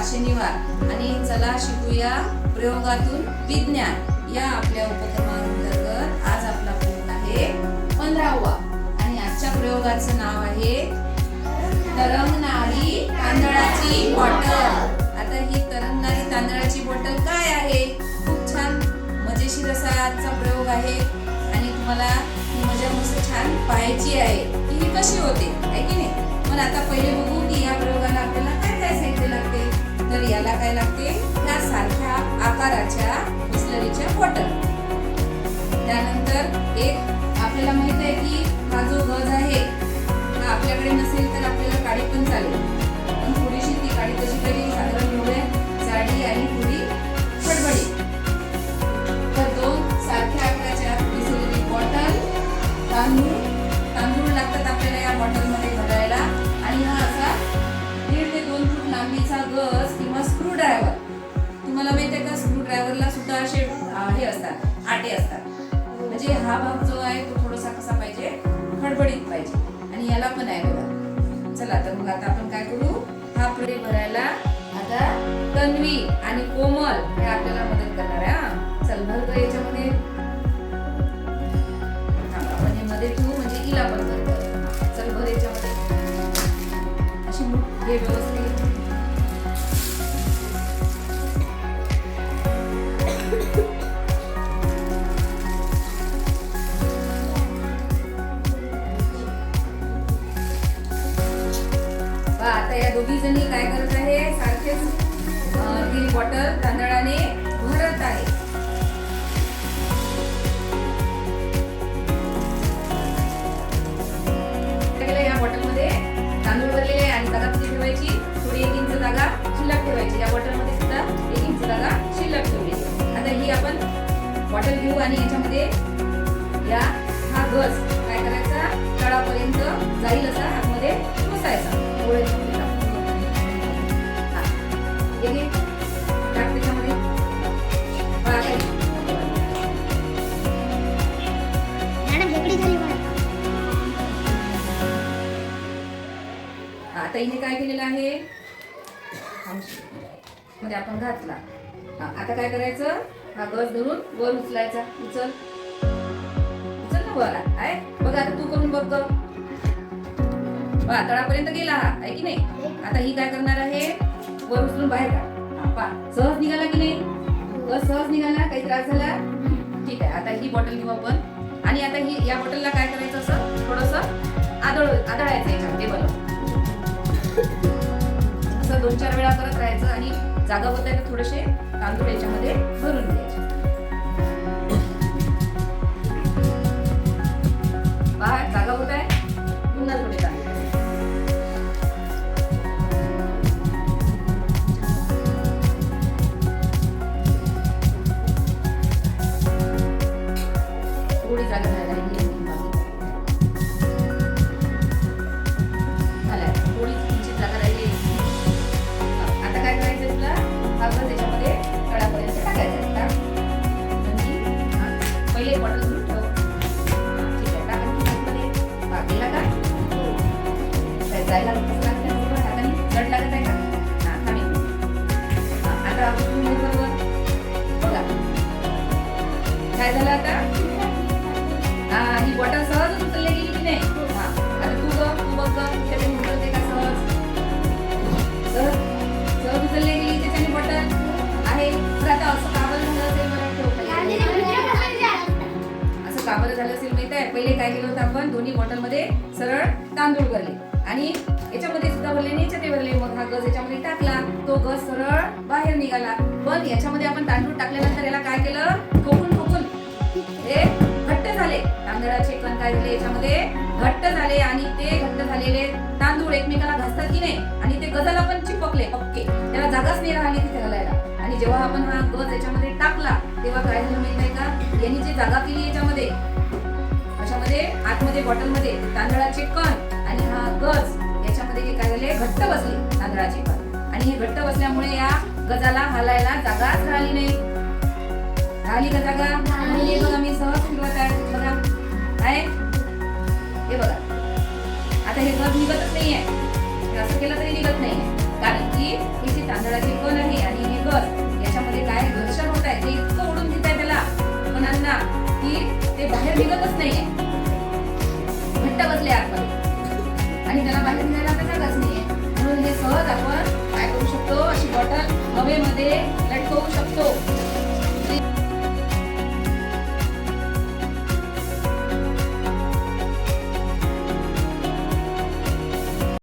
आज शनिवार. आणि चला शिकूया प्रयोगातून विज्ञान या आपल्या उपक्रमांतर्गत आज आपला प्रयोग आहे पंधरावा. आणि आजच्या प्रयोगाचं नाव आहे तरंगणारी तांदळाची बॉटल. आता ही तरंगणारी तांदळाची बॉटल काय आहे? खूप छान मजेशीर असा आजचा प्रयोग आहे. आणि तुम्हाला ही मजा मस्त छान पाहायची आहे. की ही कशी होते? आहे की नाही? पण आता पहिले बघू की या प्रयोगाला याला काय लागते? या सारख्या आकाराच्या बिस्लरीच्या बॉटल. त्यानंतर एक आपल्याला माहीत आहे की हा जो गज आहे हा आपल्याकडे नसेल तर आपल्याला काडी पण चालेल. तुम्हाला माहिती आहे का स्क्रू ड्रायव्हरला सुद्धा असे हे असतात आटे असतात. म्हणजे हा भाग जो आहे तो थोडासा कसा पाहिजे? खडबडीत पाहिजे. आणि याला पण आहे बघा. चला तर मग आता आपण काय करू? हा पुढे भरायला आता तन्वी आणि कोमल हे आपल्याला मदत करणार आहे चल भर गं याच्यामध्ये आपण हे मध्ये ठेवू म्हणजे इला पण भर चल भर याच्यामध्ये. अशी हे व्यवस्था बा आता या दोघी जणी काय करत आहे? सारखेच ती बॉटल तांदळाने भरत आहे. केलं या बॉटलमध्ये तांदूळ भरलेले आहे आणि जागा किती ठेवायची. थोडी एक इंच जागा शिल्लक ठेवायची. या बॉटलमध्ये सुद्धा एक इंच जागा शिल्लक ठेवली आता ही आपण बॉटल घेऊ आणि याच्यामध्ये या हा गज काय करायचा? तळापर्यंत जाईल असा आतमध्ये घुसायचा त्याच्यामध्ये. मला आता हिने काय केलेलं आहे? मध्ये आपण घातला. आता काय करायचं? हा गज धरून वर उचलायचा. उचल. उचल ना वर आहे? बघ आता तू करून बघ गं. तळापर्यंत गेला हा आहे की नाही? आता ही काय करणार आहे? वर उचलून बाहेर पहा सहज निघाला की नाही? सहज निघाला काही त्रास झाला? ठीक आहे आता ही बॉटल घेऊ आपण. आणि आता ही या बॉटलला काय करायचं असं? थोडस आदळ आदळायचं याच्यामध्ये बनव असं दोन चार वेळा करत राहायचं आणि जागा बदलायला थोडेसे तांदूळ याच्यामध्ये भरून द्यायचे काय जायला लागत आहे. का आता पहिले आपण दोन्ही बॉटलमध्ये सरळ तांदूळ भरले. आणि याच्यामध्ये सुद्धा भरले आणि याच्यात भरले. मग हा गज याच्यामध्ये टाकला. तो गज सरळ बाहेर निघाला. पण याच्यामध्ये आपण तांदूळ टाकल्यानंतर याला काय केलं? ठोकून ठोकून हे घट्ट झाले. तांदळाचे कण काय झाले याच्यामध्ये? घट्ट झाले आणि ते घट्ट झालेले तांदूळ एकमेकाला घासतात की नाही? आणि ते गजाला पण चिपकले. पक्के त्याला जागाच नाही राहिली तिथे घालायला. आणि जेव्हा आपण हा गज याच्यामध्ये टाकला तेव्हा काय झालं माहीत आहे का? यांनी जी जागा केली याच्यामध्ये अशामध्ये आतमध्ये बॉटलमध्ये तांदळाचे कण आणि हा गज याच्यामध्ये हे काय झाले घट्ट बसले तांदळाचे कण. आणि हे घट्ट बसल्यामुळे या गजाला हालायला जागाच राहिली नाही. राहिली का जागा. हे बघा मी सहज फिरवत आहे. बघा. आहे? हे बघा. आता हे गज निघतच नाहीये. हे असं केलं तरी निघत नाहीये. कारण की ही जी तांदळाचे कण आहे आणि हे गज याच्यामध्ये काय घर्षण होत आहे ते इतकं ओढून घेत आहे त्याला. कणांना की ते बाहेर निघतच नाहीये. घट्ट बसले आतमध्ये आणि त्याला बाहेर निघायला आता जागाच नाहीये. म्हणून हे सहज आपण काय करू शकतो? अशी बॉटल हवेमध्ये लटकवू शकतो.